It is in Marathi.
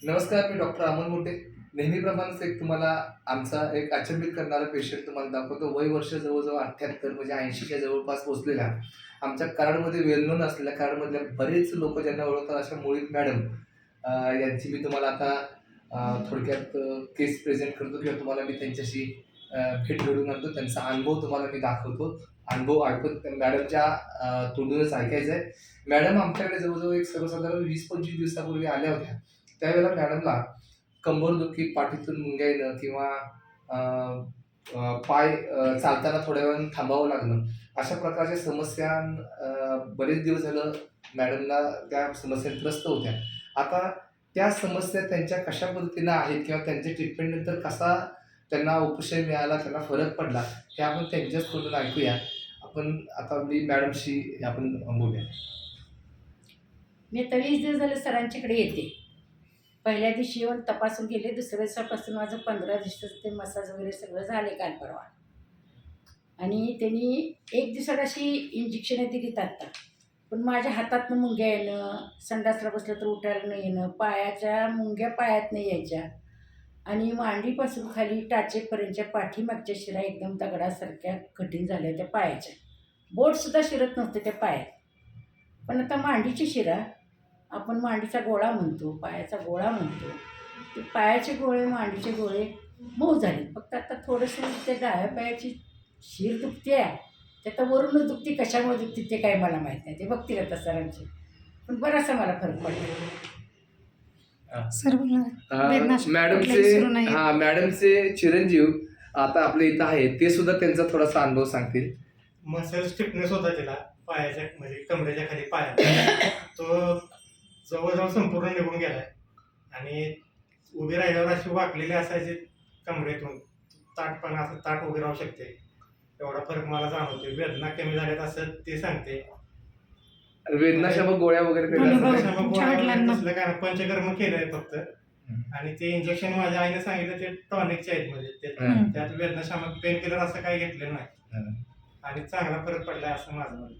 नमस्कार मी डॉक्टर अमोल मोठे नेहमीप्रमाणेच एक तुम्हाला आमचा एक अचंबित करणारा पेशंट तुम्हाला दाखवतो. वय वर्ष जवळजवळ अठ्ठ्याहत्तर म्हणजे ऐंशीच्या जवळपास पोहोचलेला. आमच्या कार्डमध्ये वेलनोन असलेल्या कार्डमधल्या बरेच लोक ज्यांना ओळखतात अशा मुळीत मॅडम यांची मी तुम्हाला आता थोडक्यात केस प्रेझेंट करतो किंवा तुम्हाला मी त्यांच्याशी भेट घडून आणतो. त्यांचा अनुभव तुम्हाला मी दाखवतो. अनुभव आठवत मॅडमच्या तोंडूनच ऐकायचा आहे मॅडम आमच्याकडे जवळजवळ एक सर्वसाधारण वीस पंचवीस दिवसापूर्वी आल्या होत्या. त्यावेळेला मॅडमला कंबरदुखी पाठीतून मुंग्या येणं किंवा पाय चालताना थोड्या वेळ थांबावं लागणं अशा प्रकारच्या समस्या बरेच दिवस झालं मॅडमला त्या समस्या त्रस्त होत्या. आता त्या समस्या त्यांच्या कशा पद्धतीनं आहेत किंवा त्यांच्या ट्रीटमेंटनंतर कसा त्यांना उपशय मिळाला त्यांना फरक पडला हे आपण त्यांच्याच तोंडून ऐकूया. आपण आता मी मॅडमशी आपण बोलूया. मी आता वीस दिवस झाले सरांच्याकडे येते. पहिल्या दिवशी येऊन तपासून गेले दुसऱ्या दिवसापासून माझं पंधरा दिवसाचं ते मसाज वगैरे सगळं झाले काल परवा. आणि त्यांनी एक दिवसात अशी इंजेक्शनं दिलीत आत्ता पण माझ्या हातातनं मुंग्या येणं संडासला बसलं तर उठायला न येणं पायाच्या मुंग्या पायात नाही यायच्या. आणि मांडीपासून खाली टाचेपर्यंतच्या पाठीमागच्या शिरा एकदम दगडासारख्या कठीण झाल्या त्या पायाच्या. बोटसुद्धा शिरत नव्हते त्या पायात. पण आता मांडीची शिरा आपण मांडीचा गोळा म्हणतो पायाचा गोळा म्हणतो. ते पायाचे गोळे मांडीचे गोळे मऊ झाले. फक्त आता थोडंसं त्या डाव्या पायाची शिर दुखते आहे. ते आता वरूनच दुखते कशामुळे दुखते ते काही मला माहीत नाही. ते बघतील आता सरांचे. पण बराचसा मला फरक पडला सर मॅडमचे. हा मॅडमचे चिरंजीव आता आपल्या इथं आहेत. ते सुद्धा त्यांचा थोडासा अनुभव सांगतील. मसल स्टिफनेस होता त्याला पायाच्या म्हणजे कमरेच्या खाली पायात. तो जवळजवळ संपूर्ण निघून गेलाय. आणि उभी राहिल्यावर अशी वाकलेली असायची कमरेतून. ताटपणा असं ताट उभी राहू शकते. एवढा फरक मला जाणवतोय. वेदना कमी झाल्यात असं ते सांगते. वेदनाशामक गोळ्या वगैरे तसलं काय. पंचकर्म केलंय फक्त. आणि ते इंजेक्शन माझ्या आईने सांगितलं ते टॉनिकचे आहेत म्हणजे. ते. त्यात वेदनाशामक पेन किलर असं काही घेतलेलं नाही. आणि चांगला फरक पडलाय असं माझं म्हणणं.